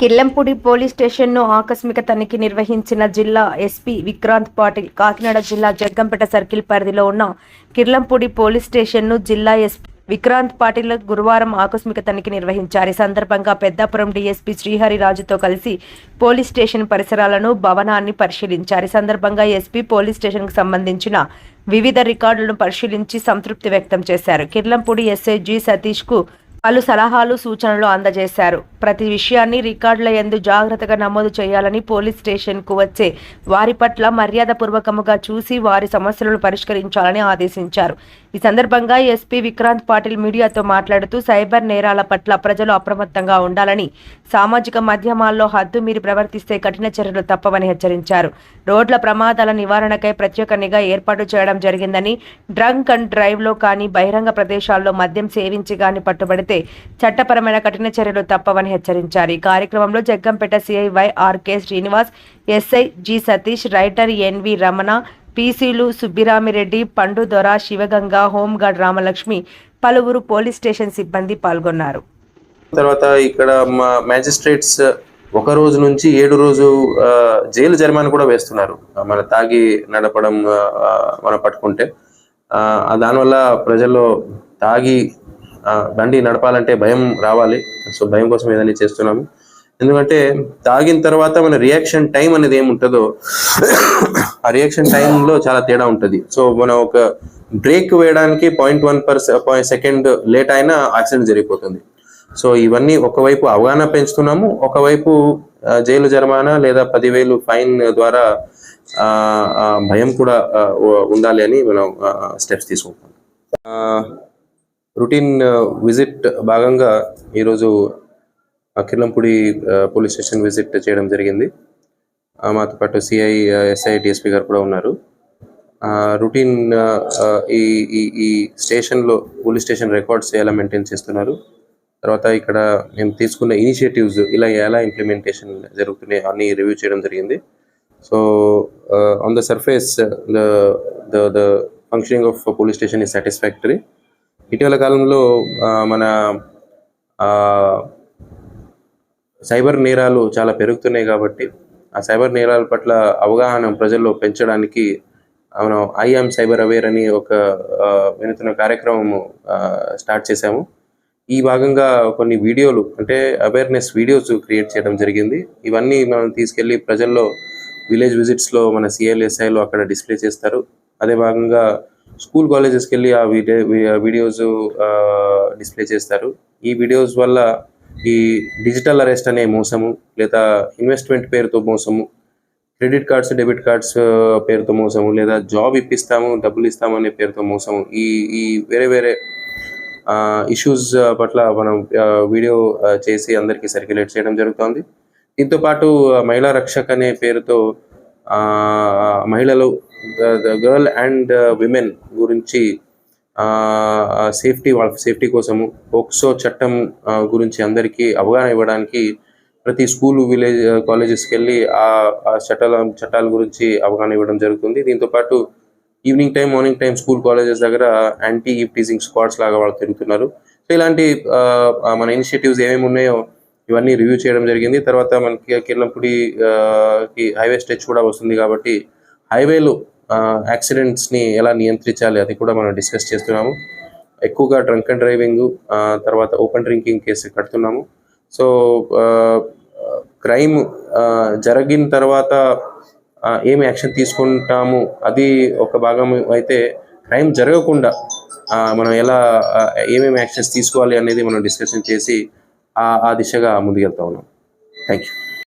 Killampudi police స్టేషన్ను ఆకస్మిక తనిఖీ నిర్వహించిన జిల్లా ఎస్పీ విక్రాంత్ పాటిల్ కాకినాడ జిల్లా జగ్గంపేట సర్కిల్ పరిధిలో ఉన్న కిర్లంపూడి పోలీస్ స్టేషన్ను జిల్లా ఎస్పీ విక్రాంత్ పాటిల్ గురువారం ఆకస్మిక తనిఖీ నిర్వహించారు. ఈ సందర్భంగా పెద్దాపురం డీఎస్పీ శ్రీహరిరాజుతో కలిసి పోలీస్ స్టేషన్ పరిసరాలను భవనాన్ని పరిశీలించారు. ఈ సందర్భంగా ఎస్పీ పోలీస్ స్టేషన్కు సంబంధించిన వివిధ రికార్డులను పరిశీలించి సంతృప్తి వ్యక్తం చేశారు. కిర్లంపూడి ఎస్ఐ జి సతీష్కు పలు సలహాలు సూచనలు అందజేశారు. ప్రతి విషయాన్ని రికార్డుల ఎందు జాగ్రత్తగా నమోదు చేయాలని పోలీస్ స్టేషన్కు వచ్చే వారి పట్ల మర్యాదపూర్వకముగా చూసి వారి సమస్యలను పరిష్కరించాలని ఆదేశించారు. ఈ సందర్భంగా ఎస్పీ విక్రాంత్ పాటిల్ మీడియాతో మాట్లాడుతూ సైబర్ నేరాల పట్ల ప్రజలు అప్రమత్తంగా ఉండాలని సామాజిక మాధ్యమాల్లో హద్దు మీరు ప్రవర్తిస్తే కఠిన చర్యలు తప్పవని హెచ్చరించారు. రోడ్ల ప్రమాదాల నివారణకై ప్రత్యేక నిఘా ఏర్పాటు చేయడం జరిగిందని డ్రంక్ అండ్ డ్రైవ్లో కానీ బహిరంగ ప్రదేశాల్లో మద్యం సేవించి కానీ పట్టుబడితే చట్టపరమైన కఠిన చర్యలు తప్పవని హెచ్చరించారు. ఈ కార్యక్రమంలో Jaggampeta CI Y RK Srinivas SI G Satish writer NV Ramana పీసీలు Subbiramireddy పండు దొర శివగంగ హోంగార్డ్ రామలక్ష్మి పలువురు పోలీస్ స్టేషన్ సిబ్బంది పాల్గొన్నారు. తర్వాత ఇక్కడ మా మ్యాజిస్ట్రేట్స్ ఒక రోజు నుంచి ఏడు రోజు జైలు జరిమానా కూడా వేస్తున్నారు. మన తాగి నడపడం మనం పట్టుకుంటే ఆ, దానివల్ల ప్రజల్లో తాగి బండి నడపాలంటే భయం రావాలి. సో భయం కోసం ఏదైనా చేస్తున్నాము. ఎందుకంటే తాగిన తర్వాత మన రియాక్షన్ టైం అనేది ఏముంటుందో ఆ రియాక్షన్ టైంలో చాలా తేడా ఉంటుంది. సో మనం ఒక బ్రేక్ వేయడానికి point one per second late అయినా యాక్సిడెంట్ జరిగిపోతుంది. సో ఇవన్నీ ఒకవైపు అవగాహన పెంచుతున్నాము ఒకవైపు జైలు జరిమానా లేదా పదివేలు ఫైన్ ద్వారా భయం కూడా ఉండాలి అని మనం స్టెప్స్ తీసుకుంటాం రొటీన్ విజిట్ భాగంగా ఈరోజు కిర్లంపూడి పోలీస్ స్టేషన్ విజిట్ చేయడం జరిగింది. ఆ, మాతో పాటు సిఐ ఎస్ఐ డిఎస్పీ గారు కూడా ఉన్నారు. రొటీన్ ఈ ఈ ఈ స్టేషన్లో పోలీస్ స్టేషన్ రికార్డ్స్ ఎలా మెయింటైన్ చేస్తున్నారు? తర్వాత ఇక్కడ మేము తీసుకున్న ఇనిషియేటివ్స్ ఇలా ఎలా ఇంప్లిమెంటేషన్ జరుగుతున్నాయి అన్ని రివ్యూ చేయడం జరిగింది. So on the surface the the the functioning of police station is satisfactory ఇటీవల కాలంలో మన సైబర్ నేరాలు చాలా పెరుగుతున్నాయి కాబట్టి ఆ సైబర్ నేరాల పట్ల అవగాహన ప్రజల్లో పెంచడానికి మనం ఐఎమ్ సైబర్ అవేర్ అని ఒక ఆ, వినూత్న స్టార్ట్ చేశాము. ఈ భాగంగా కొన్ని వీడియోలు అంటే అవేర్నెస్ వీడియోస్ క్రియేట్ చేయడం జరిగింది. ఇవన్నీ మనం తీసుకెళ్ళి ప్రజల్లో విలేజ్ విజిట్స్లో మన సిఎల్ఎస్ఐలో అక్కడ డిస్ప్లే చేస్తారు. అదే భాగంగా స్కూల్ కాలేజెస్కి వెళ్ళి ఆ వీడియో వీడియోస్ డిస్ప్లే చేస్తారు. ఈ వీడియోస్ వల్ల ఈ డిజిటల్ అరెస్ట్ అనే మోసము లేదా ఇన్వెస్ట్మెంట్ పేరుతో మోసము క్రెడిట్ కార్డ్స్ డెబిట్ కార్డ్స్ పేరుతో మోసము లేదా జాబ్ ఇప్పిస్తాము డబ్బులు ఇస్తాము అనే పేరుతో మోసము ఈ ఈ వేరే వేరే ఇష్యూస్ పట్ల మనం వీడియో చేసి అందరికీ సర్క్యులేట్ చేయడం జరుగుతుంది. దీంతో పాటు మహిళా రక్షక్ అనే పేరుతో మహిళలు the girl and uh, women గురించి సేఫ్టీ వాళ్ళ సేఫ్టీ కోసము పోక్సో చట్టం గురించి అందరికీ అవగాహన ఇవ్వడానికి ప్రతి స్కూల్ విలేజ్ uh, కాలేజెస్కి వెళ్ళి ఆ ఆ చట్టాల చట్టాల గురించి అవగాహన ఇవ్వడం జరుగుతుంది. దీంతో పాటు evening time morning time school colleges దగ్గర యాంటీ ఈవ్ టీజింగ్ స్క్వాడ్స్ లాగా వాళ్ళు తిరుగుతున్నారు. సో ఇలాంటి ఆ, మన ఇనిషియేటివ్స్ ఏమేమి ఉన్నాయో ఇవన్నీ రివ్యూ చేయడం జరిగింది. తర్వాత మనకి కిర్లంపూడికి హైవే స్టెచ్ కూడా వస్తుంది కాబట్టి హైవేలో యాక్సిడెంట్స్ని ఎలా నియంత్రించాలి అది కూడా మనం డిస్కస్ చేస్తున్నాము. ఎక్కువగా డ్రంక్ అండ్ డ్రైవింగ్ తర్వాత ఓపెన్ డ్రింకింగ్ కేసు కడుతున్నాము. సో క్రైమ్ జరిగిన తర్వాత ఏమి యాక్షన్ తీసుకుంటాము అది ఒక భాగం అయితే క్రైమ్ జరగకుండా మనం ఎలా ఏమేమి యాక్షన్స్ తీసుకోవాలి అనేది మనం డిస్కషన్ చేసి ఆ దిశగా ముందుకెళ్తా ఉన్నాం. Thank you